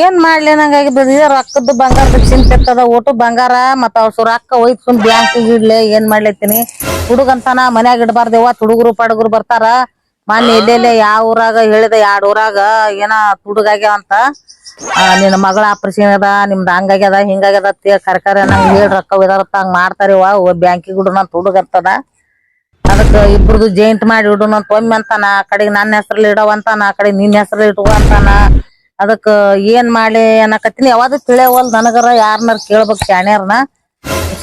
ಏನ್ ಮಾಡ್ಲಿ ನಂಗಾಗಿದ್ದು ಇದೇ ರೊಕ್ಕದ್ದು ಬಂಗಾರದ ಚಿಂತೆ ಇರ್ತದ ಒಟ್ಟು ಬಂಗಾರ ಮತ್ತ ಅವ್ರ ರೊಕ್ಕ ಸುಮ್ ಬ್ಯಾಂಕಿಗೆ ಇಡ್ಲಿ. ಏನ್ ಮಾಡ್ಲತ್ತೀನಿ ಹುಡುಗಂತಾನ ಮನ್ಯಾಗ ಇಡಬಾರ್ದೇವ ತುಡುಗರು ಪಡುಗರು ಬರ್ತಾರ. ಮೊನ್ನೆ ಎಲ್ಲೆಲ್ಲೇ ಯಾವ ಊರಾಗ ಹೇಳಿದ ಎರಡ್ ಊರಾಗ ಏನ ತುಡುಗಾಗ್ಯಾವ ಅಂತ. ನಿನ್ನ ಮಗಳ ಆಪರೇಷನ್ ಅದ ನಿಮ್ದು ಹಂಗಾಗ್ಯದ ಹಿಂಗಾಗ್ಯದ ಕರ್ಕಾರ ನಂಗೆ ಹೇಳಿ ರೊಕ್ಕ ಇದಾರತ್ತ ಹಂಗ ಮಾಡ್ತಾರಿವ ಬ್ಯಾಂಕಿಗೆ ಇಡು ನಂತ ಹುಡುಗಂತದ ಅದಕ್ಕ ಇಬ್ರದ್ದು ಜೈಂಟ್ ಮಾಡಿ ಇಡು ಅಂತ ಒಮ್ಮೆ ಅಂತಾನ. ಆ ಕಡೆಗೆ ನನ್ನ ಹೆಸರಲ್ಲಿ ಇಡವಂತಾನ ಆ ಕಡೆ ನಿನ್ನ ಹೆಸರಲ್ಲಿ ಇಟ್ಕೋ ಅಂತಾನ. ಅದಕ್ಕ ಏನ್ ಮಾಡಿ ಅನ್ನಕತ್ತೀನಿ. ಯಾವಾಗ ತಿಳಿಯವಲ್ ನನಗರ ಯಾರನ್ನಾರ ಕೇಳ್ಬೇಕು ಶಾಣ್ಯಾರನ.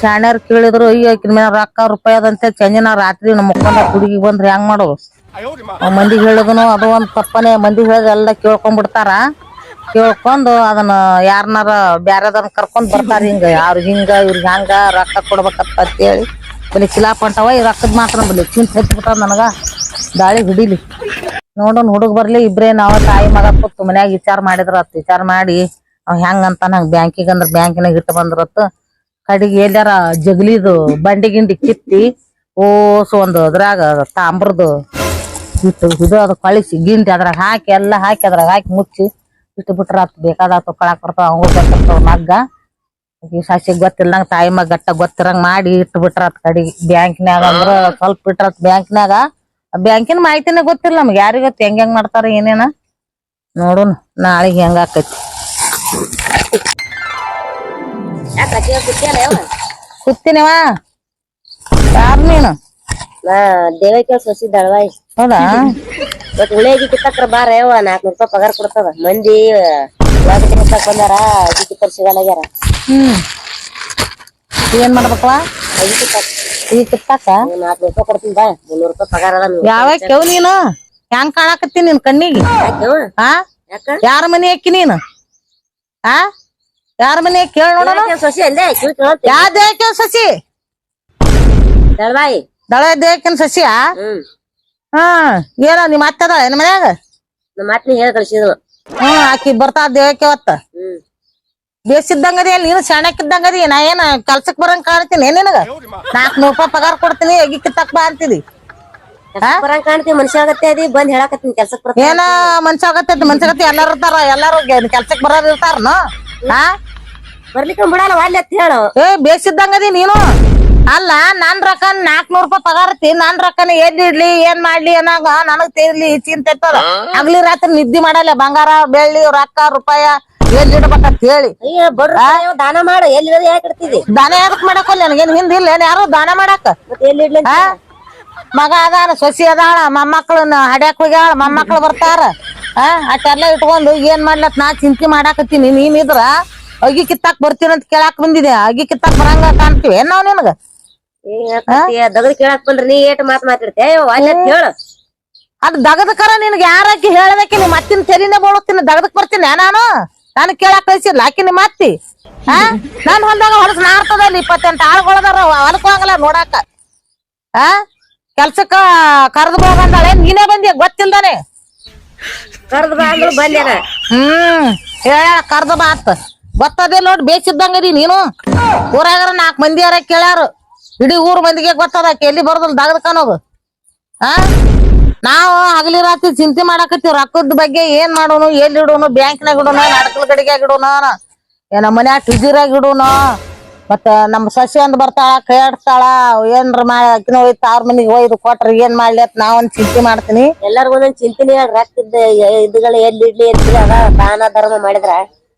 ಶಾಣ್ಯಾರ ಕೇಳಿದ್ರು, ಅಯ್ಯೋ ಮೇಲೆ ರೊಕ್ಕ ರೂಪಾಯಿ ಅದಂತೆ ಚಂಜನ ರಾತ್ರಿ ನಮ್ಮ ಮುಖಂಡ ಹುಡುಗಿ ಬಂದ್ರೆ ಹೆಂಗ್ ಮಾಡೋದು? ಮಂದಿ ಹೇಳಿದನು, ಅದು ಒಂದ್ ತಪ್ಪನೆ. ಮಂದಿ ಹೇಳಿದ ಎಲ್ಲ ಕೇಳ್ಕೊಂಡ್ಬಿಡ್ತಾರ ಕೇಳ್ಕೊಂಡು ಅದನ್ನ ಯಾರನ್ನಾರ ಬ್ಯಾರೆದನ್ನ ಕರ್ಕೊಂಡ್ ಬರ್ತಾರ ಹಿಂಗ. ಯಾರು ಹಿಂಗ, ಇವ್ರಿಗೆ ಹಂಗ ರೊಕ್ಕ ಕೊಡ್ಬೇಕಪ್ಪ ಅಂತೇಳಿ. ಬಲಿ ಚಿಲಾಪಂಟವ ಈ ರೊಕ್ಕದ ಮಾತ್ರ ಬಲಿ ಚಿಂತ ಹಚ್ಬಿಟ್ಟ ನನಗ. ದಾಳಿ ಹಿಡಿಲಿ. ನೋಡೋನ್ ಹುಡುಗ ಬರ್ಲಿ, ಇಬ್ರೇ ನಾವ್ ತಾಯಿ ಮಗ ಕೂತು ಮನ್ಯಾಗ ವಿಚಾರ ಮಾಡಿದ್ರ ಅತ್ ವಿಚಾರ ಮಾಡಿ ಅವ್ ಹೆಂಗ್ ಅಂತ ನಂಗ್ ಬ್ಯಾಂಕಿಗೆ ಅಂದ್ರ ಬ್ಯಾಂಕಿನಾಗ ಇಟ್ಟು ಬಂದ್ರತ್. ಕಡಿಗೆ ಎಲ್ಲಾರ ಜಗಲಿದು, ಬಂಡಿ ಗಿಂಡಿ ಕಿತ್ತಿ, ಓಸು ಒಂದು ಅದ್ರಾಗ ತಾಮ್ರದು ಇಟ್ಟು ಇದು ಅದು ಕಳಿಸಿ, ಗಿಂಡಿ ಅದ್ರಾಗ ಹಾಕಿ, ಎಲ್ಲ ಹಾಕಿ ಅದ್ರಾಗ ಹಾಕಿ ಮುಚ್ಚಿ ಇಟ್ಟು ಬಿಟ್ರ ಅತ್ ಬೇಕಾದ ಕೊಳಕ್ ಬರ್ತಾವ, ಅವಂಗ ಗೊತ್ತಿರ್ತಾವ ಮಗ್ಗ. ಈ ಸಸಿ ಗೊತ್ತಿಲ್ಲಂಗ ತಾಯಿ ಮಗ ಗಟ್ಟ ಗೊತ್ತಿರಂಗ್ ಮಾಡಿ ಇಟ್ಟು ಬಿಟ್ರ ಅತ್ ಕಡಿಗೆ. ಬ್ಯಾಂಕ್ನ್ಯಾಗ ಅಂದ್ರ ಸ್ವಲ್ಪ ಬಿಟ್ರತ್ ಬ್ಯಾಂಕ್ನ್ಯಾಗ ಬ್ಯಾಂಕಿನ ಮಾಹಿತಿನೇ ಗೊತ್ತಿಲ್ಲ ನಮ್ಗೆ. ಯಾರಿಗ ಗೊತ್ತ? ಹೆಂಗ್ ಹೆಂಗ್ ಮಾಡ್ತಾರ ಏನೇನ? ನೋಡೋಣ. ನಾಳೆಗ್ ಹೆಂಗ ಆಕೈತಿ. ಯಾವ ಯಾರ್ ನೀನು? ದೇವಕ್ಕೆ ಸೊಸಿ ದಳವಾಯಿ. ಹೌದಾ? ಬಟ್ ಉಳಿಯಾಗಿ ಕಿತ್ತಕ್ರ ಬಾರ ಯಾವ ನಾಲ್ಕನೂರು ರೂಪಾಯಿ ಪಗಾರ ಕೊಡ್ತದ. ಮಂದಿ ಉಳ್ಳಾಗಡ್ಡಿ ಕಿತ್ತಕ್ ಬಂದಾರ ಅಜ್ಜಿ ಕಿತ್ತರ್ ಸಿಗಲ್ಲಾಗ್ಯಾರ ಹ್ಮ್. ಏನ್ ಮಾಡ್ಬೇಕವ? ಅಜ್ಜಿ ಕಿತ್ತಕ್ ಈ ಕಿತ್ತಾಕ? ನಾಲ್ಕನೂರು ರೂಪಾಯಿ ಕೊಡ್ತೀನಿ ಬಾ ಮುನ್ನೂರು ರೂಪಾಯಿ ಪಗಾರ ಅದ ಯಾವ ಕೆವ್ ನೀನು? ಹೆಂಗ್ ಕಾಣಕತ್ತಿ ನಿನ್ ಕಣ್ಣಿಗೆ? ಹಾ ಯಾರ ಮನೆ ಅಕ್ಕಿ ನೀನು? ಆ? ಯಾರ ಮನೆ ಕೇಳ ನೋಡೋಣ. ಸಸಿ ಅಲ್ಲೇ? ಕಿವಿ ಕೇಳಂತ. ಯಾ ದೇಹಕ್ಕೆ ಸಸಿ? ದಳವಾಯಿ. ದಳ ದೇಹಕ್ಕಿನ ಸಸಿಯಾ? ಹಾ ಏನ ನಿಮ್ ಅತ್ತದ ಏನ್ ಮನ್ಯಾಗ? ನಮ್ಮ ಮಾತ್ನಿ ಹೇಳಿ ಕಳ್ಸಿದ್ರು ಹ್ಮ್ ಆಕಿ ಬರ್ತಾ ದೇಹಕ್ಕೆ ಅವತ್ತ? ಹ್ಮ್. ಬೇಸಿದ್ದಂಗದಿ ಅಲ್ಲಿ ನೀನು ಸಣ್ಣಕ್ಕಿದ್ದಂಗದಿ ನಾ ಏನ ಕೆಲ್ಸಕ್ ಬರಂಗ್ ಕಾಣ್ತೀನಿ ನಿನಗ? ನಾಕ್ ನೂರ್ ರೂಪಾಯಿ ಪಗಾರ ಕೊಡ್ತೀನಿ ಎಗಿ ಕಿತ್ತಕ್ ಬಾ ಅಂತಿದಿ. ಬರಂಗ್ ಕಾಣ್ತೀನಿ ಮನುಷ್ಯ ಆಗತ್ತೆ ಅದಿ ಬಂದ್ ಹೇಳಕತ್ತೀನಿ ಕೆಲ್ಸಕ್ ಬರ್ತೀನಿ ಏನ ಮನ್ಸ ಆಗತ್ತೈತಿ ಮನ್ಸಾಗತ್ತಿ ಎಲ್ಲಾರು ಇರ್ತಾರ ಎಲ್ಲಾರು ಕೆಲ್ಸಕ್ ಬರೋರ್ ಇರ್ತಾರನು? ಹಾ? ಬರ್ಲಿಕ್ಕೆ ಬಿಡಲ್ಲ ಅಂತ ಹೇಳು. ಏ ಬೇಸಿದ್ದಂಗದಿ ನೀನು? ಅಲ್ಲ ನನ್ ರೊಕ್ಕ ನಾಲ್ಕನೂರ್ ರೂಪಾಯಿ ಪಗಾರ ಐತಿ ನನ್ ರೊಕ್ಕನ ಎಲ್ಲಿ ಇಡ್ಲಿ ಏನ್ ಮಾಡ್ಲಿ ಏನಾಗ ನನಗ್ ತೇರ್ಲಿ ಚಿಂತೆ ಇರ್ತದ. ಹಗ್ಲಿ ರಾತ್ರಿ ನಿದ್ದಿ ಮಾಡಲ್ಲ ಬಂಗಾರ ಬೆಳ್ಳಿ ರೊಕ್ಕ ರೂಪಾಯ ಎಲ್ಲಿ ಇಡ್ಬೇಕಂತ ಹೇಳಿ. ಅಯ್ಯ ಬಡ್ರ ದಾನ ಮಾಡು. ಎಲ್ಲಿ ಯಾಕೆ ಇಡ್ತಿದಿ? ದಾನ ಯಾವ್ದಕ್ ಮಾಡಕ್ ನನಗೇನ್ ಹಿಂದ ಇಲ್ಲ ಯಾರು ದಾನ ಮಾಡಾಕ? ಎಲ್ಲಿ ಇಡ್ಲಿ ಅಂತ ಆ? ಮಗ ಅದಾನ ಸೊಸಿ ಅದಾಳ ಮೊಮ್ಮಕ್ಳನ್ನ ಹಡ್ಯಾಕ್ ಹೋಗ್ಯಾಳ ಮೊಮ್ಮಕ್ಳು ಬರ್ತಾರ. ಆ? ಅಟ್ಟೆಲ್ಲ ಇಟ್ಕೊಂಡು ಏನ್ ಮಾಡ್ಲತ್ ನಾ ಚಿಂತೆ ಮಾಡಾಕತ್ತೀನಿ. ನೀನ್ ಇದ್ರ ಅಗಿ ಕಿತ್ತಾಕ್ ಬರ್ತೀನಿ ಅಂತ ಕೇಳಾಕ್ ಬಂದಿದೆ ಅಗಿ ಕಿತ್ತಾಕ್ ಬರಂಗ ಕಾಣ್ತೀವಿ. ಏನ್ ನಾವ್ ನಿನಗ? ದಗದ್ ಕೇಳಕ್ ಬಂದ್ರಿ ನೀ ಏಟ್ ಮಾತ್ ಮಾತಾಡ್ತೆ. ಅಂತ ಹೇಳು. ಅದ್ ದಗದಕರ ನಿನ್ಗೆ ಯಾರಾಕಿ ಹೇಳದಕ್ಕೆ ನೀ ಮತ್ತಿನ ತೆಲಿನೇ ಬೋಳುತ್ತೀನಿ? ದಗದಕ್ ಬರ್ತೀನಿ ನಾನು? ನಾನು ಕೇಳಾಕ್ ಕಳ್ಸಿಲ್ಲ ಆಕಿನ ಮಾತಿ? ಹಾ ನಾನ್ ಹೊಲ್ದಾಗ ಹೊಲಸ್ ನಾರ್ತದ ಅಲ್ಲಿ ಇಪ್ಪತ್ತೆಂಟು ಆಳ್ಗೊಳದಾರ ಹೊಲಕ್ ಹೋಗಲ್ಲ ನೋಡಾಕ. ಆ? ಕೆಲ್ಸಕ್ಕ ಕರೆದು ಬಂದಾಳೆ ನೀನೇ ಬಂದಿ ಗೊತ್ತಿಲ್ದಾನೆ? ಕರ್ದು ಬಾ ಅಂದ್ರು ಬಂದೇನ ಹ್ಮ್ ಹೇಳ ಕರ್ದ ಅತ್ತ ಗೊತ್ತದೇ ನೋಡ್ ಇದೀನಿ ನೀನು. ಊರಾಗರ ನಾಲ್ಕು ಮಂದಿ ಯಾರ ಕೇಳ್ಯಾರು. ಇಡೀ ಊರ್ ಮಂದಿಗೆ ಗೊತ್ತದ ಎಲ್ಲಿ ಬರೋದಿಲ್ಲ ದಗದಕ್ ಹಾ ನಾವು ಹಗಲಿ ರಾತ್ರಿ ಚಿಂತೆ ಮಾಡಾಕತ್ತೀವಿ. ರೊಕ್ಕದ ಬಗ್ಗೆ ಏನ್ ಮಾಡೋನು ಎಲ್ಲಿ ಇಡೋನು ಬ್ಯಾಂಕ್ನಾಗ ಇಡೋನು ನಡಕಲ್ ಕಡೆಗೆ ಇಡೋನು. ಏನ ಮನ್ಯಾಗ ಟಿಜಿರಾಗ ಇಡೋನು. ಮತ್ತ ನಮ್ಮ ಸಸಿ ಅಂದ್ ಬರ್ತಾಳ ಕೇಳ್ತಾಳ ಏನ್ರ ಮಾಡಿ ಅಕ್ಕಿನ ಹೋಯ್ತು ಅವ್ರ ಮನಿಗೆ ಹೋಯ್ದು ಕೊಟ್ರ ಏನ್ ಮಾಡ್ಲಿ ಅಂತ ನಾವೊಂದ್ ಚಿಂತೆ ಮಾಡ್ತೀನಿ. ಎಲ್ಲಾರ್ಗು ಒಂದೊಂದ್ ಚಿಂತಿನಿ ರೊಕ್ಕದ ಇದ್ಗಳ ಎಲ್ಲಿ ಇಡ್ಲಿ ಅಂತ ಅದ ದಾನ ಧರ್ಮ ಮಾಡಿದ್ರ.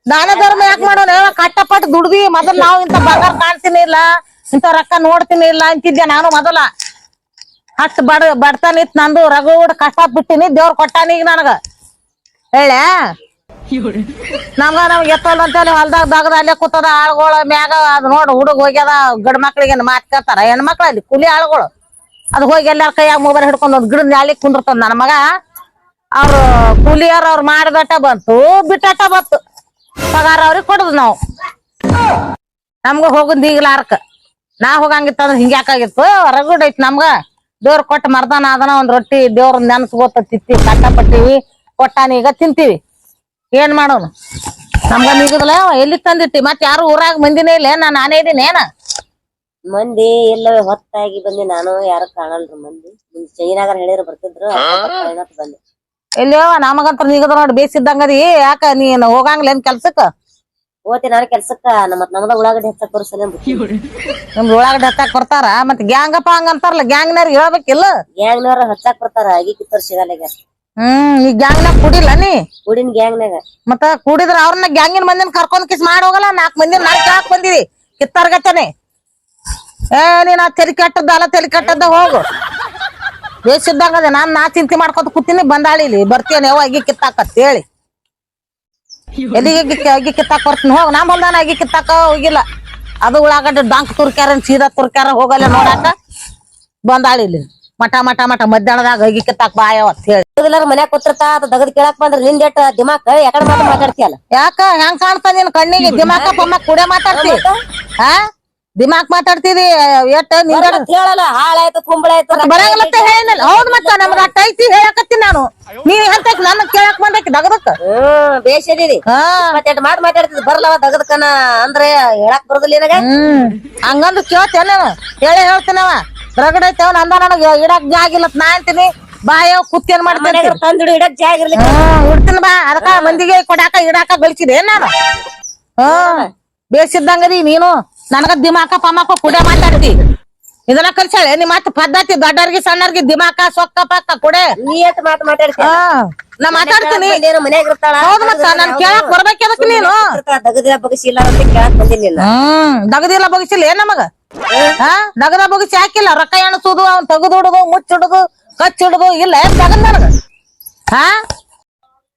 ದಾನ ಧರ್ಮ ಯಾಕ ಮಾಡೋಣ ಕಟ್ಟಪಟ್ಟು ದುಡ್ದಿ. ಮೊದಲ್ ನಾವು ಇಂತ ಬಂಗಾರ ಕಾಣ್ತೀನಿ ಇಲ್ಲ ಇಂತ ರೊಕ್ಕ ನೋಡ್ತೀನಿ ಇಲ್ಲ ಅಂತಿದ್ದೆ ನಾನು ಮೊದಲ. ಅಷ್ಟ್ ಬಡ ಬಡತನ ಇತ್ ನಂದು ರಗೂಡ್ ಕಷ್ಟ ಬಿಟ್ಟಿನಿ, ದೇವ್ರ ಕೊಟ್ಟಾನ ಈಗ ನನಗ. ಹೇಳ? ನಮ್ಗ ನಮ್ಗೆ ಎತ್ತಲ್ಲ ಅಂತೇಳಿ ಹೊಲ್ದಾಗ ದಾಗದ ಅಲ್ಲೇ ಕೂತದ, ಆಳ್ಗಳ ಮ್ಯಾಗ ಅದ್ ನೋಡು ಹುಡುಗ ಹೋಗ್ಯದ, ಗಂಡ ಮಕ್ಳಿಗೆ ಮಾತ್ ಕೇಳ್ತಾರ? ಹೆಣ್ಮಕ್ಳ ಅಲ್ಲಿ, ಕೂಲಿ ಆಳ್ಗಳು. ಅದ್ ಹೋಗಿ ಎಲ್ಲಾರ ಕೈಯಾಗ ಮೊಬೈಲ್ ಹಿಡ್ಕೊಂಡು ಒಂದ್ ಗಿಡದ ನಾಲಿಗೆ ಕುಂದಿರ್ತದ ನನ್ನ ಮಗ. ಅವ್ರು ಕೂಲಿಯರ್ ಅವ್ರು ಮಾಡಿದಟ ಬಂತು, ಬಿಟ್ಟಟ ಬಂತು. ಪಗಾರ ಅವ್ರಿಗೆ ಕೊಡುದು ನಾವು. ನಮ್ಗ ಹೋಗುದ್ ಈಗ್ಲಾರ್ಕ. ನಾ ಹೋಗಂಗಿತ್ತಂದ್ರೆ ಹಿಂಗ್ಯಾಕಾಗಿತ್ತು ರಗಡ್ ಐತ್ ನಮ್ಗ. ದೇವ್ರ ಕೊಟ್ಟ ಮರ್ದಾನ ಅದನ ಒಂದ್ ರೊಟ್ಟಿ ದೇವ್ರ ನೆನ್ಸ್ ಗೊತ್ತ ತಿತ್ತಿ ಕಟ್ಟಪಟ್ಟಿವಿ ಕೊಟ್ಟಾನ ಈಗ ತಿಂತೀವಿ. ಏನ್ ಮಾಡೋನು? ನಮ್ಗ ನಿಗದಲ್ಲ ಎಲ್ಲಿ ತಂದಿಟ್ಟಿ? ಮತ್ ಯಾರು ಊರಾಗ ಮಂದಿನೇ ಇಲ್ಲ ನಾ ನಾನೇ ಇದೀನಿ ಏನ? ಮಂದಿ ಎಲ್ಲವೇ ಹೊತ್ತಾಗಿ ಬಂದಿ ನಾನು ಯಾರು ಕಾಣಲ್ರಿ ಮಂದಿ. ಚೈನಾಗರ ಹೇಳಿದ್ರು ಬರ್ತಿದ್ರು ನಮಗಂತ ಬಂದೆ ನಮಗಂತ್ರ ನಿಗದ ನೋಡಿ ಬೇಸಿದ್ದಂಗದಿ ಯಾಕ ನೀನ್ ಹೋಗಂಗ್ಲೇನ್ ಕೆಲ್ಸಕ್ಕ? ಓತಿ ನಾನು ಕೆಲ್ಸಕ್ಕ ನಮ್ಮ ನಮ್ದ ಉಳ್ಳಾಗಡ್ಡಿ ಹೆಚ್ಚಕ್ ಬರುಸಲ್ಲ ನಮ್ದು ಉಳ್ಳಾಗಡ್ಡಿ ಹತ್ತಾಕ್ ಬರ್ತಾರ ಮತ್ ಗ್ಯಾಂಗಪ್ಪ ಹಂಗ ಅಂತಾರಲ್ಲ ಗ್ಯಾಂಗ್ ಗ್ಯಾಂಗ್ನಾರ ಹೇಳ್ಬೇಕಿಲ್ಲ? ಗ್ಯಾಂಗ್ನವ್ರ ಹಚ್ಚಾಕ್ ಬರ್ತಾರ ಆಗಿ ಕಿತ್ತರ್ ಸಿಗಲ್ಲ ಹ್ಮ್ ಈ ಗ್ಯಾಂಗ್ ಗ್ಯಾಂಗ್ನಾಗ ಕುಡಿಲ್ಲ ನೀ? ಗ್ಯಾಂಗ್ ಗ್ಯಾಂಗ್ನಾಗ. ಮತ್ತ ಕುಡಿದ್ರ ಅವ್ರನ್ನ ಗ್ಯಾಂಗಿನ ಮಂದಿನ ಕರ್ಕೊಂಡ್ ಕಿಸ್ ಮಾಡಿ ಹೋಗಲ್ಲ ನಾಲ್ಕ್ ಮಂದಿ ನಾಲ್ಕು ಯಾಕೆ ಬಂದಿರಿ ಕಿತ್ತಾರ್ಗತ್ತನೆ ಏ ನೀನ್ ಆ ತೆಲಿ ಕೆಟ್ಟದ್ದ ಅಲ್ಲ ತೆಲಿ ಕೆಟ್ಟದ್ದ ಹೋಗು. ಬೇಸಿದ್ದಂಗ ಅದ ನಾನ್ ನಾ ಚಿಂತೆ ಮಾಡ್ಕೊತ ಕೂತೀನಿ ಬಂದಾಳಿಲಿ ಬರ್ತೇನೆ ಯಾವ ಅಗಿ ಕಿತ್ತಾಕತ್ ಹೇಳಿ ಎಲ್ಲಿಗೆ ಅಗಿ ಅಗಿ ಕಿತ್ತಾಕ್ ಬರ್ತೀನಿ ಹೋಗ್ ನಾ ಬಂದಾನ ಅಗಿ ಕಿತ್ತಾಕ ಹೋಗಿಲ್ಲ. ಅದು ಉಳ್ಳಾಗಡ್ಡೆ ಡಾಂಕ್ ತುರ್ಕ್ಯಾರ ಸೀದಾ ತುರ್ಕ್ಯಾರ ಹೋಗಲ್ಲ ನೋಡಾಕ. ಬಂದಾಳಿಲಿ ಮಠ ಮಠ ಮಠ ಮಧ್ಯಾಹ್ನದಾಗ ಅಗಿ ಕಿತ್ತಾಕ್ ಬಾಯವ ಅಂತ ಹೇಳಿ. ಎಲ್ಲಾರು ಮನ್ಯಾಗ ಕೂತಿರ್ತಾ ಅದು ದಗದ್ ಕೇಳಕ್ ಬಂದ್ರ ನಿಂದ ಎಟ್ ದಿಮಾಕ್ ಯಾಕಡೆ ಮಾತಾಡ್ತಿಯಲ್ಲ? ಯಾಕ ಹೆಂಗ್ ಕಾಣ್ತಾ ನಿನ್ ಕಣ್ಣಿಗೆ? ದಿಮಾಕ ಪಮ್ಮ ಕುಡೆ ಮಾತಾಡ್ತಿ. ಹಾ? ದಿಮಾಕ್ ಮಾತಾಡ್ತಿದಿ ಎಟ್ಟ ಮತ್ತ್ ಹೇಳಲ್ಲ ಹಾಳಾಯ್ತು ಕುಂಬಳಾಯ್ತು ಬರಂಗಲತ್ತ ಹೇಳಿನಲ್ಲ ಹೌದ್ ಮತ್ತ ನಮ್ಗ ಅಟ್ಟ ಐತಿ ಹೇಳಕತ್ತಿ ನಾನು. ನೀವ್ ಹಂತಕ್ ನನ್ನ ಕೇಳಕ್ ಬಂದಕ್ಕೆ ದಗದಕ್ಕ? ಹ್ಮ್ ಬೇಷದಿರಿ ಹಾ. ಮತ್ತೆಟ್ ಮಾತ್ ಮಾತಾಡ್ತಿದ್ ಬರ್ಲವ ದಗದಕ್ಕನ ಅಂದ್ರೆ ಹೇಳಕ್ ಬರೋದಿಲ್ಲ ನಿನಗ? ಹಂಗಂದು ಕೇಳ್ತೇನ ಹೇಳಿ ಹೇಳ್ತೇನವ ರಗಡ ಐತವ ನಂದ ನನಗ ಇಡಕ್ ಜಾಗಿಲ್ಲ ನಾ ಅಂತೀನಿ. ಬಾಯೋ ಕುತ್ತೇನ್ ಮಾಡ್ತೇನೆ ತಂದಿಡು ಇಡಕ್ ಜಾಗ ಇರ್ಲಿಕ್ಕೆ. ಹ್ಮ್ ಇಡ್ತೀನಿ ಬಾ. ಅದಕ್ಕ ಮಂದಿಗೆ ಕೊಡಾಕ ಇಡಾಕ ಗಳಿಸಿದೆ ನಾನು? ಹ್ಮ್ ಬೇಸಿದ್ದಂಗದಿ ನೀನು. ನನಗ ದಿಮಾಕ ಪಮಾಕ ಕುಡೆ ಮಾತಾಡ್ತಿ ಇದನ್ನ ಕಲ್ಸಾಳೆ ನಿಮ್ ಮಾತು ಪದ್ಧತಿ ದೊಡ್ಡವ್ರಿಗೆ ಸಣ್ಣವ್ರಿಗೆ ದಿಮಾಕ ಸೊಕ್ಕ ಪಕ್ಕ ಕುಡೆ. ನೀ ಎಟ್ ಮಾತ್ ಮಾತಾಡ್ತೀಯ ಹಾ ನಾ ಮಾತಾಡ್ತೀನಿ. ಮನ್ಯಾಗ ಇರ್ತಾಳ. ಹೌದ್ ಮತ್ತ ನಾನ್ ಕೇಳಕ್ ಬರ್ಬೇಕ್ ನೀನು? ದಗದಿಲ್ಲ ಬಗಸಿಲ್ಲ ಅಂತ ಕೇಳಕ್ ಬಂದಿಲ್ಲ ಹ್ಮ್ ದಗದಿಲ್ಲ ಬಗಸಿಲ್ಲ ಏನ್ ನಮಗ? ಹಾ ದಗದ ಬಗಸಿ ಹಾಕಿಲ್ಲ. ರೊಕ್ಕ ಎಣಸುದು ಅವ್ನ್ ತೆಗೆದುಡುದು ಮುಚ್ಚಿಡುದು ಕಚ್ಚಿಡುದು ಇಲ್ಲ ಏನ್ ದಗದ್ ನನಗ? ಹಾ?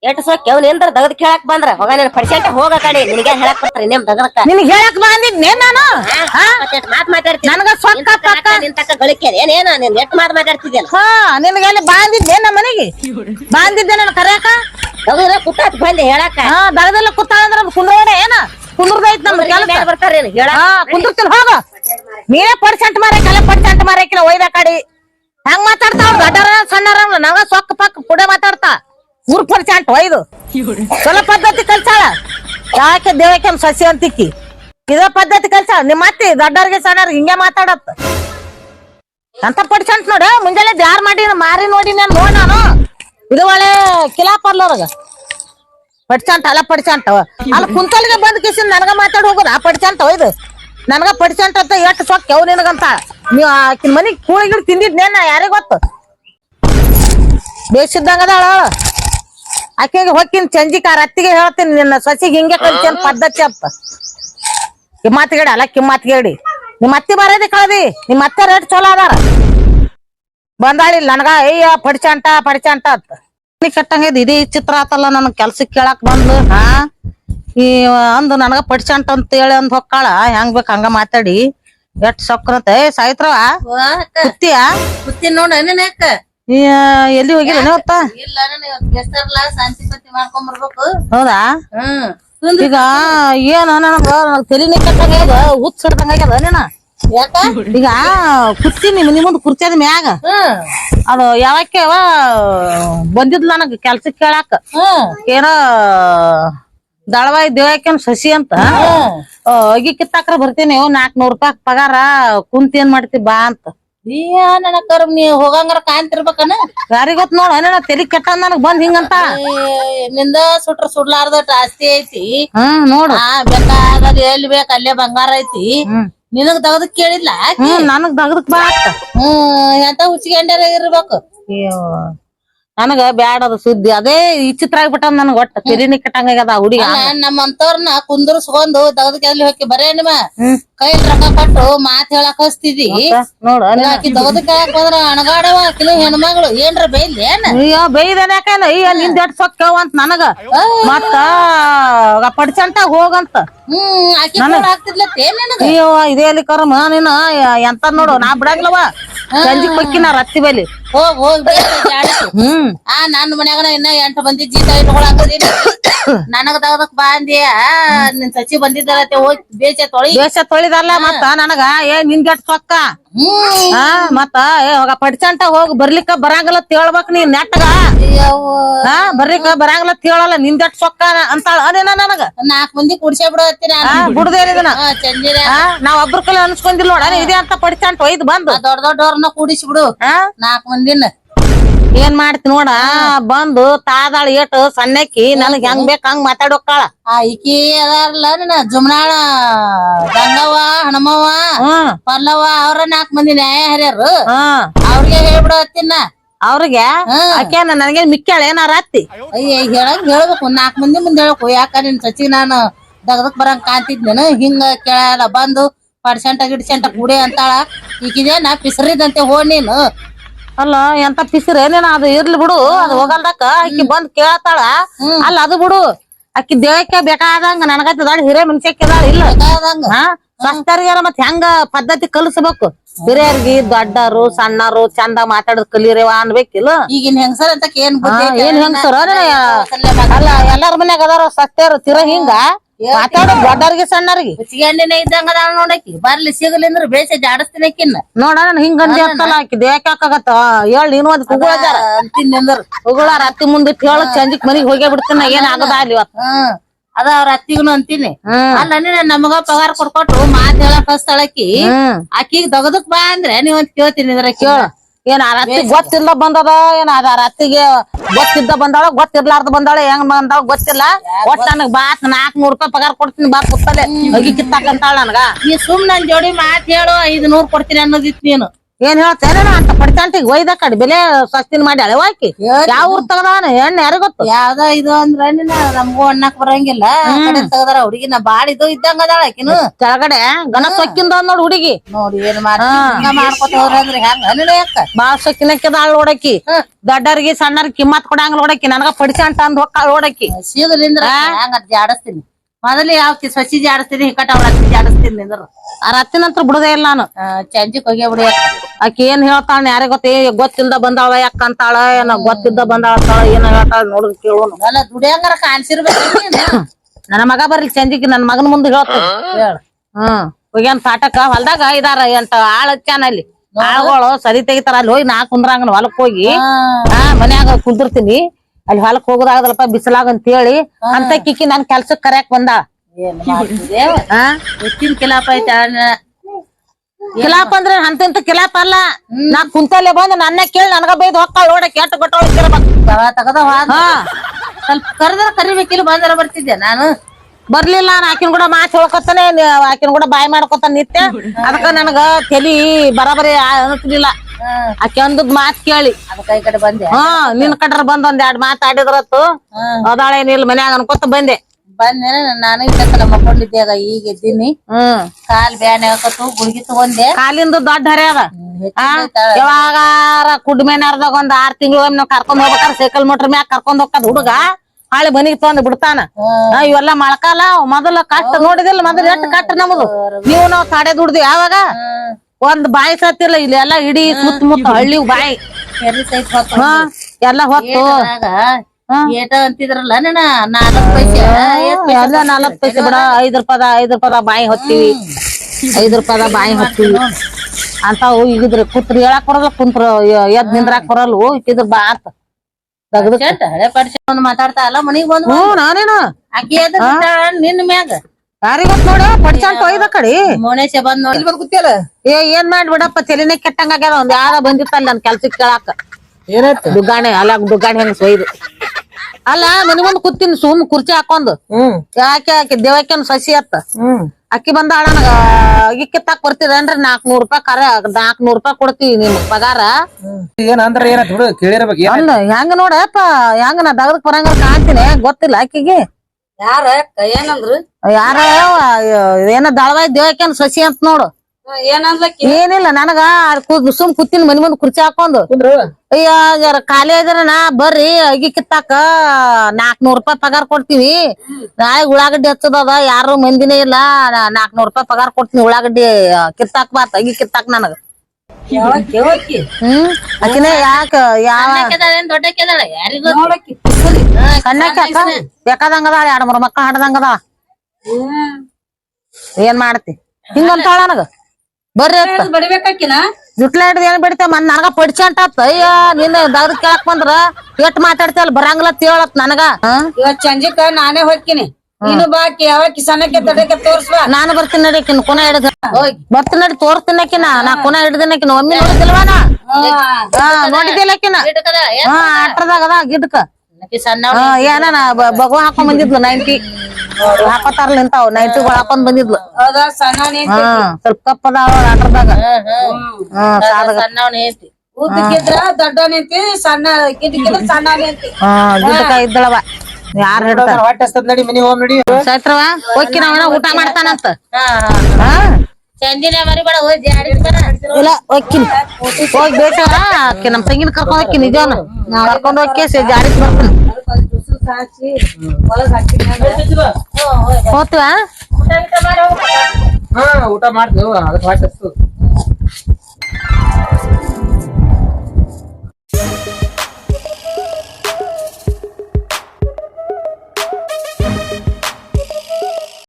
ಎಟ್ ಸೊಕ್ಕ ಅವ್ನ ಏನ್ರ ದಗದ್ ಕೇಳಕ್ ಬಂದ್ರ ಹೋಗ ನೀನ್ ಪರ್ಸೆಂಟ್ ಹೋಗ ಕಡೆ ನಿನಗೆ ಹೇಳಕ್ ಬರ್ತಾರೆ ನಿಮ್ ದಗದಕ್ಕ ನಿನ್ಗೆ ಹೇಳಕ್ ಬಂದಿದ್ನೇ ನಾನು ಹಾ ಮತ್ತೆಟ್ ಮಾತ್ ಮಾತಾಡ್ತೀನಿ ನನಗ ಸೊಕ್ಕ ಪಕ್ಕ. ನಿಂತಕ್ಕ ಗಳಿಕೆ ಏನೇನ? ನೀನ್ ಎಟ್ ಮಾತ್ ಮಾತಾಡ್ತಿದ್ಯಲ್ಲ? ಹಾ ನಿನಗೆ ಅಲ್ಲಿ ಬಾಂದಿದ್ದೆ ನಮ್ಮ ಮನೆಗೆ? ಬಾಂದಿದ್ದೆ ನಾನು ಕರ್ಯಾಕ? ದಗದ ಕುತ್ತಾತ್ ಬಂದೆ ಹೇಳಕ್ಕ ಹಾ ದಗದೆಲ್ಲ ಕೂತಾಳ ಅಂದ್ರ ಕುಂದ್ರೋಡೆ ಏನ? ಕುಂದ್ರದೈತ್ ನಮ್ ಕೆಲಸ. ಬರ್ತಾರೆ ಬರ್ತಾರೇನು ಹೇಳ ಹಾ ಕುಂದಿರ್ತೀನಿ ಹೋಗ. ನೀನೇ ಪರ್ಸೆಂಟ್ ಮಾರಕ್ಕೆಲ್ಲ ಪರ್ಸೆಂಟ್ ಮಾರಕ್ಕಿಲ್ಲ ಒಯ್ದ ಕಡಿ. ಹೆಂಗ್ ಮಾತಾಡ್ತಾವ್ ದೊಡ್ಡರ ಸಣ್ಣರ ನಂಗ ಸೊಕ್ಕ ಪಕ್ಕ ಕುಡೆ ಮಾತಾಡ್ತಾ. ಮೂರ್ ಪರ್ಸೆಂಟ್ ಒಯ್ದು. ಚಲೋ ಪದ್ಧತಿ ಕಲ್ಸಾಳ. ಯಾಕೆ ದೇವಕ್ಕೆ ಸಸಿ ಅಂತಿಕ್ಕಿ? ಇದ ಪದ್ಧತಿ ಕಲ್ಸಾಳ. ನಿಮ್ಮ ಅತ್ತಿ ದೊಡ್ಡವ್ರಿಗೆ ಸಣ್ಣ ಹಿಂಗೆ ಮಾತಾಡತ್ತ. ಅಂತ ಪಡ್ಸಂತ ನೋಡ, ಮುಂಜಾನೆ ಜಾರ್ ಮಾಡಿ ಮಾರಿ ನೋಡಿ ನಾನು ನೋಡ್ ನಾನು. ಇದು ಒಳ್ಳೆ ಕಿಲಾ ಪಾರ್ಲರ್ಗ ಪಡ್ಸಂಟ ಅಲ್ಲ ಪಡ್ಸಂಟ ಅಲ್ಲ, ಕುಂತಲ್ಗೆ ಬಂದ್ ಕಿಸಿನ್ ನನಗ ಮಾತಾಡ ಹೋಗೋದ. ಆ ಪಡ್ಸಂಟ ಇದು ನನಗ ಪಡ್ಸಂಟ ಅಂತ ಎಷ್ಟು ಸೊಕ್ಕ ಯಾವ ನಿನಗಂತ. ನೀವ್ ಆಕಿನ ಮನಿಗ್ ಕೂಳಿಗಿಡ್ ತಿಂದಿದ್ನೇನ, ಯಾರಿಗ್ ಗೊತ್ತು? ಬೇಸಿದ್ದಂಗ ಅದಾಳ ಆಕೆಗೆ ಹೊಕ್ಕಿನ ಚಂಜಿಕಾರ ಅತ್ತಿಗೆ ಹೇಳ್ತೀನಿ ನಿನ್ನ ಸೊಸಿಗೆ ಹಿಂಗೆ ಕಲ್ತೀನಿ ಪದ್ಧತಿ ಅಂತ ಕಿಮ್ಮತ್ತಿಗೇಡಿ ಅಲ್ಲ ಕಿಮ್ಮತ್ತಿಗೇಡಿ ನಿಮ್ಮ ಅತ್ತಿ ಬರೋದಿ ಕಳದಿ ನಿಮ್ಮ ಅತ್ತೆ ರೇಟ್ ಚಲೋ ಅದಾರ. ಬಂದಾಳಿ ನನಗ ಅಯ್ಯ ಪಡಿಚಂಟ ಪಡಿಚಂಟ ಅಂತ. ನೀ ಕಟ್ಟಂಗೈತಿ ಇದೇ ಚಿತ್ರ ಆತಲ್ಲ ನನ್ ಕೆಲ್ಸಕ್ ಕೇಳಾಕ್ ಬಂದು ಹಾ? ಈ ಅಂದ್ ನನಗ ಪಡಿಚಂಟ ಅಂತ ಹೇಳಿ ಅಂದ್ ಹೊಕ್ಕಾಳ ಹೆಂಗ್ ಬೇಕ್ ಹಂಗ ಮಾತಾಡಿ. ಎಷ್ಟ್ ಸೊಕ್ರಂತ ಏ ಸಾಯ್ತ್ರವ? ಕುತ್ತಿಯ? ಕುತ್ತಿ ನೋಡ ಎಲ್ಲಿ ಹೋಗಿಲ್ಲ ಹೊತ್ತ ಇಲ್ಲ ಹೆಸರ್ಲ ಶಾಂತಿ ಪತಿ ಮಾಡ್ಕೊಂಡ್ ಬರ್ಬೇಕು ಹೌದಾ? ಹ್ಮ್. ಈಗ ಏನ ನನಗ ತಲಿನೇ ಹುಚ್ಚ ಹಿಡ್ದಂಗಾಗ್ಯದ ನೀನ? ಯಾಕ? ಈಗ ಕುರ್ತೀನಿ ಮನಿ ಮುಂದ್ ಕುರ್ಚದ ಮ್ಯಾಗ. ಅದು ಅದು ಯಾವಕ್ಕೆವ ಬಂದಿದ್ಲ ನನಗ ಕೆಲ್ಸಕ್ ಕೇಳಾಕ. ಏನೋ ದಳವಾಯಿ ದೇವಕ್ಕನ್ ಸಸಿ ಅಂತ. ಅಗಿ ಕಿತ್ತಾಕ್ರ ಬರ್ತೀನಿ ನಾಲ್ಕ್ ನೂರ್ ರೂಪಾಯಿ ಪಗಾರ ಕುಂತ ಏನ್ ಮಾಡ್ತಿ ಬಾ ಅಂತ. ನೀ ನನಕರ್ ನೀ ಹೋಗಂಗಾರ ಕಾಯ್ತಿರ್ಬೇಕನ? ಯಾರಿ ಗೊತ್ತ ನೋಡ ಏನೇನ ತಲಿ ಕೆಟ್ಟ ನನಗ್ ಬಂದ್ ಹಿಂಗಂತ. ನಿಂದ ಸುಟ್ರ ಸುಡ್ಲಾರ್ದ ಆಸ್ತಿ ಐತಿ. ಹ್ಮ್ ನೋಡು. ಬೇಕಾದ್ರೆ ಎಲ್ಲಿ ಬೇಕ ಅಲ್ಲೇ ಬಂಗಾರ ಐತಿ. ನಿನಗ್ ತಗದ್ ಕೇಳಿಲ್ಲ ನನಗ್ ತಗದಕ್ ಬಾ ಹ್ಮ್ ಎಂತ ಹುಚ್ಚಿಗೆ ಇರ್ಬೇಕು. ಅಯ್ಯೋ. ನನಗ ಬ್ಯಾಡ ಅದು ಸುದ್ದಿ. ಅದೇ ವಿಚಿತ್ರ ಆಗ್ಬಿಟ್ಟ ನನ್ ಒಟ್ಟ. ತಿರಿನಿ ಕಟ್ಟಂಗಾಗ್ಯದ ಹುಡುಗ. ನಮ್ಮ ಅಲ್ಲ ನಮ್ಮಂತವ್ರನ್ನ ಕುಂದರ್ಸ್ಕೊಂಡು ತಗದ್ ಕೆಲ್ಲಿ ಹೋಗಿ ಬರೇ ನಿಮ್ಮ. ಕೈ ರೊಕ್ಕ ಕೊಟ್ಟು ಮಾತ್ ಹೇಳಕ್ ಹಸ್ತಿದಿ ನೋಡು ಕೇಳಕ್ ಬಂದ್ರ ಅಣಗಾಡವ ಕಿಲೋ ಹೆಣ್ಮಗಳು. ಏನ್ರ ಬೈಲಿ ಏನ್? ಅಯ್ಯೋ ಬೈದನ್ಯಾಕೇನ ಅಯ್ಯ ನಿಂದ ಎಟ್ ಸೊಕ್ಕವ ಅಂತ ನನಗ. ಮತ್ತ ಪಡ್ಸಂತ ಪಡ್ಸಂಟ ಹೋಗಂತ. ಹ್ಮ್ ಆಕಿ ಫೋನ್ ನನಗ. ಅಯ್ಯೋ ಇದೇ ಅಲ್ಲಿ ಕರ್ಮ. ನೀನು ಎಂತ ನೋಡು ನಾ ಬಿಡಂಗಿಲ್ಲವ. ಸಂಜಿ ಪಕ್ಕಿನ ರತ್ತಿ ಬಲಿ. ಹೋಗ್ ಹೋಗ್ ಹ್ಮ್. ಆ ನನ್ನ ಮನ್ಯಾಗನ ಇನ್ನ ಎಂಟು ಮಂದಿ ಜೀತ ನನಗ ತಗದಕ್ ಬಾ ಅಂದಿಯ. ನಿನ್ ಸಚಿ ಬಂದಿದ್ದಾರತ್ತೆ ಹೋಗಿ ಬೇಚ ತೊಳಿ. ದೇಶ ತೊಳಿದಲ್ಲ ಮತ್ತ ನನಗ? ಏ ನಿನ್ಗೆಟ್ ಸೊಕ್ಕ? ಹಾ ಮತ್ತ ಏ ಹೋಗ ಪಡ್ಸಂಟ ಹೋಗಿ ಬರ್ಲಿಕ್ಕ ಬರಂಗಿಲ್ಲ ತೇಳ್ಬೇಕ್ ನೀನ್ ನೆಟ್ಟಗ. ಹಾ ಬರ್ಲಿಕ್ಕ ಬರಂಗಿಲ್ಲ ತೇಳಲ್ಲ ನಿನ್ಗೆಟ್ ಸೊಕ್ಕ ಅಂತಾಳ. ಅದೇನ ನನಗ ನಾಲ್ಕ್ ಮಂದಿ ಕುಡ್ಸೇ ಬಿಡೋ ಹಾ ನಾನು ಬಿಡುದೇನಿದನ ಹಾ, ಚಂದಿರ. ನಾವ್ ಒಬ್ರ ಕಲ ಅನ್ಸ್ಕೊಂಡಿಲ್ಲ ನೋಡ. ಇದೇ ಅಂತ ಪಡ್ಸಂಟ ಒಯ್ದು ಬಂದು. ದೊಡ್ಡ ದೊಡ್ಡವ್ರನ್ನ ಕೂಡಿಸಿ ಬಿಡು. ಹಾ? ನಾಲ್ಕ್ ಮಂದಿನ. ಏನ್ ಮಾಡ್ತಿ ನೋಡ? ಬಂದು ತಾದಾಳ ಏಟು ಸಣ್ಣಕ್ಕಿ ನನಗ್ ಹೆಂಗ್ ಬೇಕ ಹಂಗ್ ಮಾತಾಡೋಕಾಳ ಆ ಈಕಿ ಅದಾರಲ್ಲ ನನ್ನ ಜುಮ್ನಾಳ ಗಂಗವ್ವ ಹಣಮವ್ವ ಪಲ್ಲವ್ವ ಅವ್ರ ನಾಲ್ಕ್ ಮಂದಿ ನ್ಯಾಯ ಹರಿಯರು ಅವ್ರಿಗೆ ಹೇಳ್ಬಿಡತ್ತಿನ ಅವ್ರಿಗೆ. ಆಕೆ ನನಗೆ ಮಿಕ್ಕ್ಯಾಳ ಏನಾರ ಅತ್ತಿ ಅಯ್ಯ ಹೇಳಂಗ್ ಹೇಳ್ಬೇಕು ನಾಲ್ಕ್ ಮಂದಿ ಮುಂದೆ ಹೇಳ್ಬೇಕು. ಯಾಕ ನಿನ್ ಸಚಿ ನಾನು ದಗದಕ್ ಬರಂಗ್ ಕಾಣ್ತಿದ್ನೇನು? ಹಿಂಗ ಕೇಳಲ್ಲ ಬಂದು ಪರ್ಸೆಂಟ್ ಗಿಡ್ಸೆಂಟ ಕೂಡಿ ಅಂತಾಳ. ಈಗಿದೇನ ಪಿಸರಿದಂತೆ ಹೋ ನೀನು. ಅಲ್ಲ ಎಂತ ಪಿಸರ್ ಏನೇನ? ಅದು ಇರ್ಲಿ ಬಿಡು ಅದು ಹೋಗಲ್ದಕ್ಕ. ಅಕ್ಕಿ ಬಂದ್ ಕೇಳತಾಳ. ಅಲ್ಲ ಅದು ಬಿಡು. ಅಕ್ಕಿ ದೇಹಕ್ಕೆ ಬೇಕಾದಂಗ ನನಗತ್ತಿದಾಳ ಹಿರೇ ಮನ್ಸಕ್ಕಿದಾಳ ಇಲ್ಲ. ಬೇಕಾದಂಗ. ಹಾ ಮತ್ ಹೆಂಗ ಪದ್ಧತಿ ಕಲಿಸ್ಬೇಕು? ಹಿರಿಯರ್ಗಿ ದೊಡ್ಡರು ಸಣ್ಣರು ಚಂದ ಮಾತಾಡೋದ್ ಕಲೀರೇವ ಅನ್ಬೇಕಿಲ್ಲ? ಈಗಿನ ಹೆಂಗಸರ್ ಅಂತ ಏನ್ ಏನ್ ಹೆಂಗಸರ. ಅಲ್ಲ ಎಲ್ಲಾರ ಮನ್ಯಾಗ ಅದಾರ ಸತ್ಯರು ತಿರ ಹಿಂಗ ಮಾತಾಡೋ ದೊಡ್ಡರಿಗೆ ಸಣ್ಣರಿಗೆ. ಹುಚ್ಚಿಗಂಡಿನ ಇದ್ದಂಗ ಅದಾಳ ನೋಡಕಿ ಬರ್ಲಿ ಸಿಗಲಿಂದ್ರ ಬೇಸ ಜಾಡಸ್ತೀನಿ ಆಕಿನ್ನ. ನೋಡ ಹಿಂಗ ಅಂದಿ ಅಂತಲ್ಲ ಆಕಿ ದೇಹಕ್ಕಾಗತ್ತ ಹೇಳ್ ನೀನು ಒಂದ್ ಕುಗುಳಾರ ಅಂತೀನಿ ಕುಗುಳಾರ ಅತ್ತಿ ಮುಂದಿಟ್ಟು ಹೇಳ ಚಂದಿಕ್ ಮನಿಗ್ ಹೋಗೇ ಬಿಡ್ತೀನಿ ಏನ್ ಆಗದ ಅಲ್ಲಿ ಇವತ್ತು. ಅದ ಅವ್ರ ಅತ್ತಿಗೂ ಅಂತೀನಿ. ಅಲ್ಲ ನೀನ್ ನಮಗ ಪಗಾರ ಕೊಡ್ಕೊಟ್ರು ಮಾತ್ ಹೇಳಕ್ ಹಸ್ತಳಕಿ ಆಕಿಗ್ ದಗದಕ್ ಬಾ ಅಂದ್ರೆ ನೀವ್ ಅಂತ ಕೇಳ್ತೀನಿ ಇದ್ರ ಕೇಳ. ಏನ್ ಆ ರತ್ತಿ ಗೊತ್ತಿಲ್ಲ ಬಂದದ? ಏನ್ ಅದ ಅತ್ತಿಗೆ ಗೊತ್ತಿದ್ದ ಬಂದಾಳ ಗೊತ್ತಿರ್ಲಾರ್ದ ಬಂದಾಳ ಹೆಂಗ್ ಬಂದಾಳ ಗೊತ್ತಿಲ್ಲ. ಒಟ್ಟ ನನಗ್ ಬಾತ್ ನೂರ್ ರೂಪಾಯಿ ಪಗಾರ ಕೊಡ್ತೀನಿ ಬಾ ಕುತ್ತಲೆ ಅಗಿ ಕಿತ್ತಾಕಂತಾಳ ನನ್ಗ. ನೀ ಸುಮ್ ನನ್ ಜೋಡಿ ಮಾತ್ ಹೇಳು ಐದ್ ನೂರ್ ಕೊಡ್ತೀನಿ ಅನ್ನೋದಿತ್ ನೀನು. ಏನ್ ಹೇಳ್ತೇನೆ ಅಂತ ಪಡ್ತಾಂಟಿಗೆ ಒಯ್ದ ಕಡೆ ಬೆಲೆ ಸಸ್ತಿನ ಮಾಡಿ ಅಳವಾಕಿ ಯಾವ ಊರ್ ತಗದಾನ ಹೆಣ್ಣು ಯಾರು ಗೊತ್ತು? ಯಾವ್ದ ಇದು ಅಂದ್ರ ನಮಗೂ ಅಣ್ಣಕ್ ಬರಂಗಿಲ್ಲ. ತಗದಾರ ಹುಡುಗಿ ನಾ ಬಾಳ ಇದು ಇದ್ದಂಗ ಅದಾಳ ಆಕಿನು. ಕೆಳಗಡೆ ಗಣ ಸೊಕ್ಕಿಂದ ನೋಡ್ ಹುಡುಗಿ. ನೋಡಿ ಏನ್ ಮಾಡ್ಕೊತ ಹೋದ್ರ ಅಂದ್ರೆ ಹೆಂಗ ಬಾಳ ಸೊಕ್ಕಿನಕ್ಕಿದಾಳ್ ನೋಡಕಿ ದೊಡ್ಡರಿಗೆ ಸಣ್ಣರ್ ಕಿಮ್ಮತ್ ಕೊಡಂಗ್ ನೋಡಕಿ ನನಗ ಪಡಿಸಂಟ ಅಂದ್ ಹೊಕ್ಕಾಳ ನೋಡಕಿ ಸೀದಲಿಂದ್ರ ಹೆಂಗ ಜಾಡಸ್ತೀನಿ ಮೊದಲು ಯಾವ ಸಸಿ ಜಾಡಸ್ತೀನಿ ಹಿಕ್ಕಟ ಅವ್ರ ಜಾಡಸ್ತೀನಿ ನಿಂದ್ರ. ಆ ರತ್ತಿನಂತ್ರ ಬಿಡುದೇ ಇಲ್ಲ ನಾನು. ಚಂಜಿಕ್ ಹೋಗಿ ಬಿಡಿ ಆಕಿ ಏನ್ ಹೇಳ್ತಾಳ ಯಾರೇ ಗೊತ್ತೇ ಗೊತ್ತಿಲ್ದ ಬಂದಾಳ ಯಾಕ ಅಂತಾಳ ಏನ ಗೊತ್ತಿದ್ದ ಬಂದಾಳ ಅಂತಾಳ ಏನ ಹೇಳ್ತಾಳ ನೋಡ್ ಕೇಳೋನು. ಅಲ್ಲ ದುಡಿಯಂಗಾರ ಕಾಣಿಸಿರ್ಬೇಕು ನನ್ನ ಮಗ ಬರ್ಲಿ ಸಂದಿಕಿ ನನ್ನ ಮಗನ ಮುಂದೆ ಹೇಳ್ತಾಳ ಹೇಳ. ಹ್ಮ್. ಹೋಗ್ಯಾನ್ ಪಾಠಕ್ಕ ಹೊಲ್ದಾಗ ಇದಾರ ಎಂತ ಆಳ್ ಹಚ್ಚಾನ ಅಲ್ಲಿ. ಆಳ್ಗಳು ಸರಿ ತೆಗಿತಾರ ಅಲ್ಲಿ ಹೋಗಿ ನಾ ಕುಂದ್ರಂಗ ಹೊಲಕ್ ಹೋಗಿ. ಹಾ. ಮನ್ಯಾಗ ಕುಂದಿರ್ತೀನಿ. ಅಲ್ಲಿ ಹೊಲಕ್ ಹೋಗೋದಾಗದಲ್ಪ ಬಿಸಿಲಾಗ ಅಂತ ಹೇಳಿ ಅಂತ ಕಿಕ್ಕಿ ನನ್ ಕೆಲ್ಸಕ್ ಕರ್ಯಾಕ್ ಬಂದಾಳ. ಮಾಡ್ತಿದ್ದೆ ಹಾ ಎತ್ತಿನ ಕಿಲಾಪ ಐತೆ. ಕಿಲಾಪ್ ಅಂದ್ರೆ ಅಂತ ಕಿಲಾಪ್ ಅಲ್ಲ. ನಾ ಕುಂತಲ್ಲೇ ಬಂದು ನನ್ನ ಕೇಳಿ ನನಗ ಬೈದ್ ಹೊಕ್ಕಾಳ ನೋಡ ಕೆಟ್ಟ ತಗ ತಗದ ಸ್ವಲ್ಪ ಕರೆದ್ರ ಕರಿಬೇಕಿಲ್ಲ ಬಂದ್ರ ಬರ್ತಿದ್ದೆ ನಾನು. ಬರ್ಲಿಲ್ಲ ನಾನು ಆಕಿನ ಕೂಡ ಮಾತ್ ಹೇಳ್ಕೊತಾನೆ ಆಕಿನ ಕೂಡ ಬಾಯಿ ಮಾಡ್ಕೊತಾನೆ ನಿತ್ಯ. ಅದಕ್ಕ ನನಗ ತಲಿ ಬರಾಬರಿ ಅನ್ಸಲಿಲ್ಲ ಆಕೆ ಒಂದ್ ಮಾತ್ ಕೇಳಿ. ಅದಕ್ಕ ಈ ಕಡೆ ಬಂದೆ. ಹಾ ನಿನ್ ಕಟ್ರ ಬಂದ್ ಒಂದ್ ಎರಡ್ ಮಾತಾಡಿದ್ರತ್ತು ಆಡಿದ್ರತ್ತು. ಅದಾಳೇನಿಲ್ಲ ಮನ್ಯಾಗ ಅನ್ಕೊತ ಬಂದೆ. ಬಂದೆ ನಾನು ಮಕ್ಕೊಂಡಿದ್ದೆ ಈಗ ಎದ್ದೀನಿ. ಹ್ಮ್. ಕಾಲ್ ಬ್ಯಾನೆ ಹಾಕತ್ತು ಗುಳ್ಗಿ ತಗೊಂಡೆ. ಕಾಲಿಂದ ದೊಡ್ಡ ಹರಿ ಅದ. ಯಾವಾಗಾರ ಕುಡ್ ಒಂದ್ ಆರ್ ತಿಂಗಳು ಒಮ್ಮೆ ನಾವ್ ಕರ್ಕೊಂಡ್ ಹೋಗ್ಬೇಕಾರ ಸೈಕಲ್ ಮೋಟರ್ ಮ್ಯಾಗ ಕರ್ಕೊಂಡ್ ಹೋಗ್ತದ ಹುಡುಗ ಹಾಳೆ ಮನಿಗ್ ತೊಂದ್ ಬಿಡ್ತಾನ. ಆ, ಇವೆಲ್ಲ ಮಳಕಾಲ ಮೊದಲ ಕಷ್ಟ ನೋಡಿದಿಲ್ಲ ಮೊದಲ ಎಷ್ಟು ಕಟ್ಟ ನಮ್ದು. ನೀವು ನಾವ್ ತಡೆ ದುಡ್ದು ಯಾವಾಗ? ಒಂದ್ ಬಾಯಿ ಸತ್ತಿಲ್ಲ ಇಲ್ಲಿ ಎಲ್ಲಾ ಇಡೀ ಸುತ್ತಮುತ್ತ ಹಳ್ಳಿ ಬಾಯಿ. ಕೆರಿ ಹೊತ್ತು? ಹಾ ಎಲ್ಲಾ ಹೊತ್ತು. ಏಟ ಅಂತಿದ್ರಲ್ಲ ನನ್ನ ನಾಲ್ಕು ಪೈಸೆ. ಎಲ್ಲ ನಲವತ್ ಪೈಸೆ ಬಿಡ. ಐದ್ ರೂಪಾದ ಐದ್ ರೂಪಾದ ಬಾಯಿ ಹೊತ್ತೀವಿ. ಐದ್ ರೂಪಾದ ಬಾಯಿ ಹೊತ್ತೀವಿ. ಅಂತಾವು ಈಗಿದ್ರ ಕುತ್ರ ಹೇಳಕ್ ಬರಲ್ಲ ಕುಂತ್ರ ಎದ್ ನಿಂದ್ರಾಕ್ ಬರಲ್ಲ ಇದ್ರ ಬಾ ಅಂತ. ತೆಗ್ದು ಕೆಟ್ಟ ಹಳೆ ಪಡಿಸಿ ಒಂದ್ ಮಾತಾಡ್ತಾ ಅಲ್ಲ ಮನಿಗ್ ಬಂದ್ ಹ್ಞೂ ನಾನೇನು? ಆಕಿ ಎದ್ರ ನಿನ್ನ ಮ್ಯಾಗ. ಯಾರಿಗೊತ್ ನೋಡ ಪಡ್ಸಂಟ್ ಒಯ್ದ ಕಡಿ. ಮೋನೇಶ ಬಂದ್ ನೋಡಿ. ಕೂತಿಯಲ್ಲ? ಏ ಏನ್ ಮಾಡ್ಬಿಡಪ್ಪ ತಲೆನೇ ಕೆಟ್ಟಂಗ ಆಗ್ಯಾದ ಒಂದ್ ಯಾರ ಬಂದಿತ್ತಲ್ಲ ನನ್ ಕೆಲ್ಸಕ್ ಕೇಳಾಕ. ಏನಾಯ್ತು? ದುಗ್ಗಾಣೆ ಅಲ್ಲ ದುಗ್ಗಾಣೆ ಹೆಂಗ್ ಸೊಯ್ದು. ಅಲ್ಲ ಮನಿ ಮುಂದ್ ಕೂತೀನಿ ಸುಮ್ ಕುರ್ಚಿ ಹಾಕೊಂಡ್. ಹ್ಮ್. ಯಾಕೆ ಆಕಿ ದೇವಕ್ಕನ್ ಸಸಿ ಅತ್ತ? ಹ್ಮ್. ಅಕ್ಕಿ ಬಂದಾಳ ನನಗ ಕಿತ್ತಾಕ್ ಬರ್ತೀರೇನ್ರಿ? ನಾಲ್ಕನೂರ್ ರೂಪಾಯಿ ಕರ ನಾಲ್ಕನೂರ್ ರೂಪಾಯಿ ಕೊಡ್ತೀವಿ ನಿಮ್ ಪಗಾರ. ಏನ್ ಅಂದ್ರ ಏನಾಯ್ತು ಬಿಡು ಕೇಳಿರ್ಬೇಕು. ಏನ್ ಅಲ್ಲ ಹೆಂಗ ನೋಡಪ್ಪ ಹೆಂಗ ನಾ ದಗದಕ್ ಬರಂಗ ಕಾಣ್ತೀನಿ ಗೊತ್ತಿಲ್ಲ ಆಕಿಗೆ. ಯಾರ? ಏನಂದ್ರು ಯಾರ ಏನ ದಳವಾಯ್ ದೇವಕ್ಕನ್ ಸಸಿ ಅಂತ ನೋಡು. ಏನಿಲ್ಲ ನನಗ ಸುಮ್ ಕುತ್ತಿನ ಮನಿ ಮುಂದ್ ಕುರ್ಚಿ ಹಾಕೊಂಡು. ಕುಂದ್ರು? ಅಯ್ಯ ಜರ ಖಾಲಿ ಇದ್ರನ ಬರ್ರಿ ಅಗಿ ಕಿತ್ತಾಕ ನಾಲ್ಕನೂರ್ ರೂಪಾಯಿ ಪಗಾರ ಕೊಡ್ತೀವಿ. ನಾಳೆ ಉಳ್ಳಾಗಡ್ಡಿ ಹಚ್ಚದದ ಯಾರು ಮಂದಿನೇ ಇಲ್ಲ ನಾಲ್ಕನೂರ್ ರೂಪಾಯಿ ಪಗಾರ ಕೊಡ್ತೀನಿ ಉಳ್ಳಾಗಡ್ಡಿ ಕಿತ್ತಾಕ್ ಬಾತ್ ಅಗಿ ಕಿತ್ತಾಕ್ ನನಗ. ಹ್ಮ್? ಅಕಿನ ಯಾಕ ಯಾವ ಅಕ್ಕ? ಬೇಕಾದಂಗದ ಎರಡ್ ಮೂರ್ ಮಕ್ಳ ಹಾಡ್ದಂಗದ ಏನ್ ಮಾಡ್ತಿ? ಹಿಂಗಂತಾಳ ನನಗ. ಬರ್ರಿ ಅತ್ತ ಬಡಿಬೇಕಾಕಿನ? ಜುಟ್ಲ ಹಿಡ್ದು ಏನ್ ಬಿಡ್ತೇವ ಮನ್ ನನಗ ಪಡಿಸಂಟ ಅಯ್ಯ ನಿನ್ನ ದಗದ್ ಕೇಳಕ್ ಬಂದ್ರ ಎಟ್ ಮಾತಾಡ್ತೇವಲ್ಲ ಬರಂಗಿಲ್ಲ ತೇಳತ್ ನನಗ? ಇವತ್ ಸಂಜಿಕ ನಾನೇ ಹೋಗ್ತೀನಿ ನೀನು ಬಾಕಿ ಯಾವಾಗ ಕಿಸನಕ್ಕೆ ತಡಕ್ಕೆ ತೋರ್ಸ್ಬಾ ನಾನು ಬರ್ತೀನಿ ನಡಿಕಿನ್ ಕುನ ಹಿಡಿದ. ಬರ್ತೀನಿ ನಡಿ ತೋರ್ಸ್ತೀನಕಿನ ನಾ ಕುನ ಹಿಡ್ದಿನಕಿನ ಒಮ್ಮೆ ನೋಡಿದಿಲ್ವಾ ನಾ? ಹಾ. ಆಟ್ರದಾಗ ಅದ ಗಿಡಕ. ಏನ ಬಗವ ಹಾಕೊಂಡ್ ಬಂದಿದ್ಲು ನೈಂಟಿ ಹಾಕೋತಾರ ನಿಂತಾವ್ ನೈಂಟಿಗಳು ಹಾಕೊಂಡ್ ಬಂದಿದ್ಲು. ಸ್ವಲ್ಪ ಆಟ್ರದಾಗ ನಿಂತಿ ಹಾ ಗಿಡಕ ಇದ್ದಳವ. ಯಾರ್ ಹಿಡ್ತಾರ ಹೊಟ್ಟೆ ನಡಿ ಮನಿ ಹೋಗ್ ನಡಿ. ಸೈತ್ರವ ಹೋಗಿ ನಾವೇನ ಊಟ ಮಾಡ್ತಾನಂತ. ಹಾ. ಚಂದಿನ ಜಾರಿ ನಮ್ಮ ತಂಗಿನ ಕರ್ಕೊಂಡು ಹೋಗ್ತೀನಿ ಇದೇವನ ನಾ ಕರ್ಕೊಂಡು ಹೋಗಿ ಕೇಸಿ ಬರ್ತೀನಿ. ಹೋಗ್ತೀವ ಹಾ ಊಟ ಮಾಡ್ತೀವಿ ಅದಕ್ಕೆ